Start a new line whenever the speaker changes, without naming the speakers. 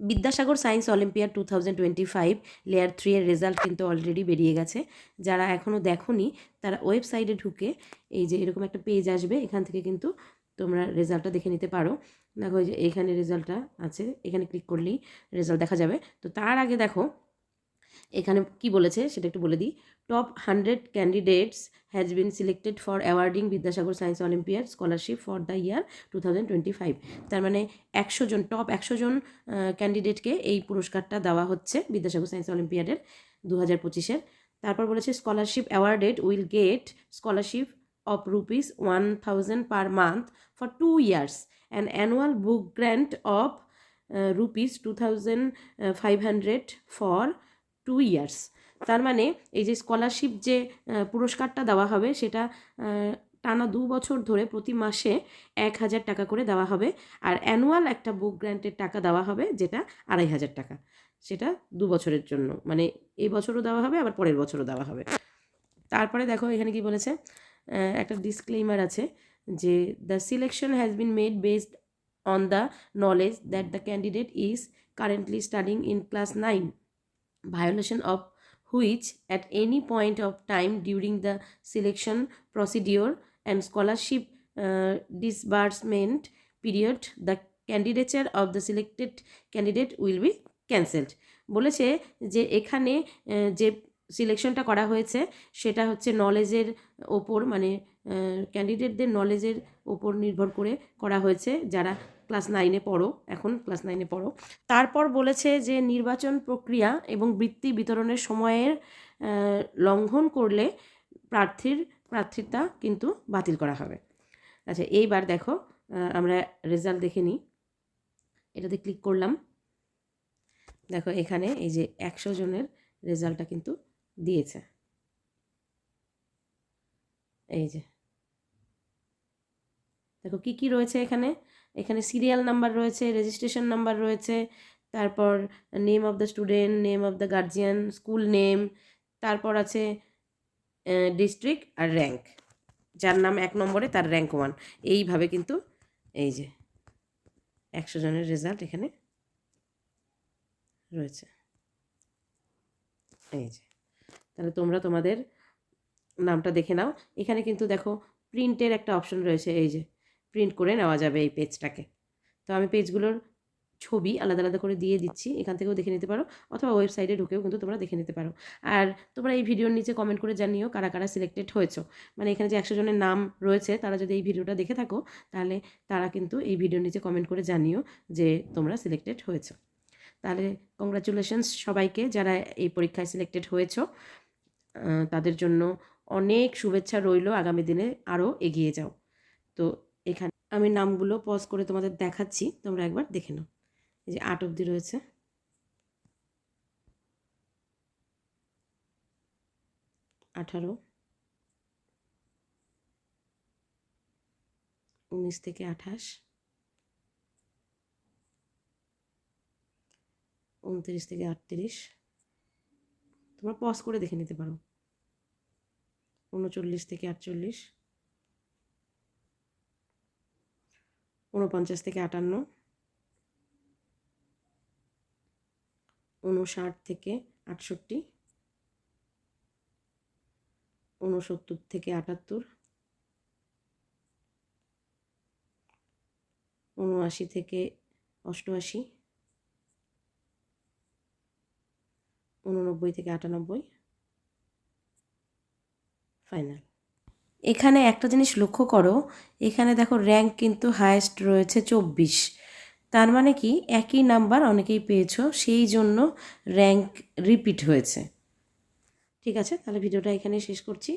Vidyasagar science olympiad two thousand twenty five, layer three এর result কিন্তু already বেরিয়ে গেছে। যারা এখনও দেখোনি, তারা ওয়েবসাইটে ঢুকে এই যে এরকম একটা পেজ আসবে, এখান থেকে কিন্তু তোমরা রেজাল্টটা দেখে নিতে পারো। দেখো এই যে এখানে রেজাল্টটা আছে, এখানে ক্লিক করলেই রেজাল্ট দেখা যাবে। তো তার আগে দেখো এখানে কি বলেছে সেটা একটু বলে দিই। Top hundred candidates has been selected for awarding Vidyasagar science olympiad scholarship for the year two thousand twenty five তার মানে একশো জন টপ একশো জন ক্যান্ডিডেটকে এই পুরস্কারটা দেওয়া হচ্ছে বিদ্যাসাগর সায়েন্স অলিম্পিয়াডের দু হাজার পঁচিশের। তারপর বলেছে scholarship awarded will get scholarship of rupees one per month for two years and annual book grant of rupees two for two years তার মানে এই যে স্কলারশিপ যে পুরস্কারটা দেওয়া হবে, সেটা টানা দু বছর ধরে প্রতি মাসে এক হাজার টাকা করে দেওয়া হবে আর অ্যানুয়াল একটা বুক গ্র্যান্টের টাকা দেওয়া হবে, যেটা আড়াই হাজার টাকা। সেটা দু বছরের জন্য মানে এই বছরও দেওয়া হবে, আবার পরের বছরও দেওয়া হবে। তারপরে দেখো এখানে কি বলেছে একটা ডিসক্লেইমার আছে যে the selection has been made based on the knowledge that the candidate is currently studying in class nine violation of which at any point of time during the selection procedure and scholarship uh, disbursement period the candidature of the selected candidate will be cancelled বলেছে যে এখানে যে সিলেকশনটা করা হয়েছে, সেটা হচ্ছে নলেজের ওপর মানে ক্যান্ডিডেটদের নলেজের ওপর নির্ভর করে করা হয়েছে, যারা ক্লাস নাইনে পড়ো, এখন ক্লাস নাইনে পড়ো। তারপর বলেছে যে নির্বাচন প্রক্রিয়া এবং বৃত্তি বিতরণের সময়ের লঙ্ঘন করলে প্রার্থীর প্রার্থিতা কিন্তু বাতিল করা হবে। আচ্ছা এইবার দেখো আমরা রেজাল্ট দেখে নিই। এটাতে ক্লিক করলাম। দেখো, এখানে এই যে একশো জনের রেজাল্টটা কিন্তু দিয়েছে। এই যে। দেখো কি কি রয়েছে এখানে? এখানে সিরিয়াল নাম্বার রয়েছে রেজিস্ট্রেশন নাম্বার রয়েছে, তারপর name of the student name of the guardian school name তারপর আছে ডিস্ট্রিক্ট আর র্যাঙ্ক যার নাম এক নম্বরে, তার র্যাঙ্ক ওয়ান এইভাবে কিন্তু, এই যে, একশো জনের রেজাল্ট এখানে রয়েছে। এই যে। তাহলে তোমরা তোমাদের নামটা দেখে নাও। এখানে কিন্তু দেখো প্রিন্টের একটা অপশন রয়েছে, এই যে প্রিন্ট করে নেওয়া যাবে এই পেজটাকে তো আমি পেজগুলোর ছবি আলাদা আলাদা করে দিয়ে দিচ্ছি, এখান থেকেও দেখে নিতে পারো, অথবা ওয়েবসাইটে ঢুকেও কিন্তু তোমরা দেখে নিতে পারো। আর তোমরা এই ভিডিওর নিচে কমেন্ট করে জানিও কারা কারা সিলেক্টেড হয়েছো। মানে এখানে যে একশো জনের নাম রয়েছে, তারা যদি এই ভিডিওটা দেখে থাকো, তাহলে তারা কিন্তু এই ভিডিওর নিচে কমেন্ট করে জানিও যে তোমরা সিলেক্টেড হয়েছো। তাহলে কংগ্রাচুলেশনস সবাইকে যারা এই পরীক্ষায় সিলেক্টেড হয়েছো। তাদের জন্য অনেক শুভেচ্ছা রইল আগামী দিনে আরও এগিয়ে যাও। তো এখানে আমি নামগুলো পজ করে তোমাদের দেখাচ্ছি, তোমরা একবার দেখে নাও। এই যে আট অবধি রয়েছে। আঠারো। উনিশ থেকে আঠাশ। উনত্রিশ থেকে আটত্রিশ। তোমরা পজ করে দেখে নিতে পারো। উনচল্লিশ থেকে আটচল্লিশ। উনপঞ্চাশ থেকে আটান্ন। উনষাট থেকে আটষট্টি। উনসত্তর থেকে আটাত্তর। উনআশি থেকে অষ্টআশি। উননব্বই থেকে আটানব্বই। ফাইনাল এখানে একটা জিনিস লক্ষ্য করো এখানে দেখো র্যাঙ্ক কিন্তু হায়েস্ট রয়েছে চব্বিশ। তার মানে কি? একই নাম্বার অনেকেই পেয়েছ সেই জন্য র্যাঙ্ক রিপিট হয়েছে। ঠিক আছে তাহলে ভিডিওটা এখানে শেষ করছি।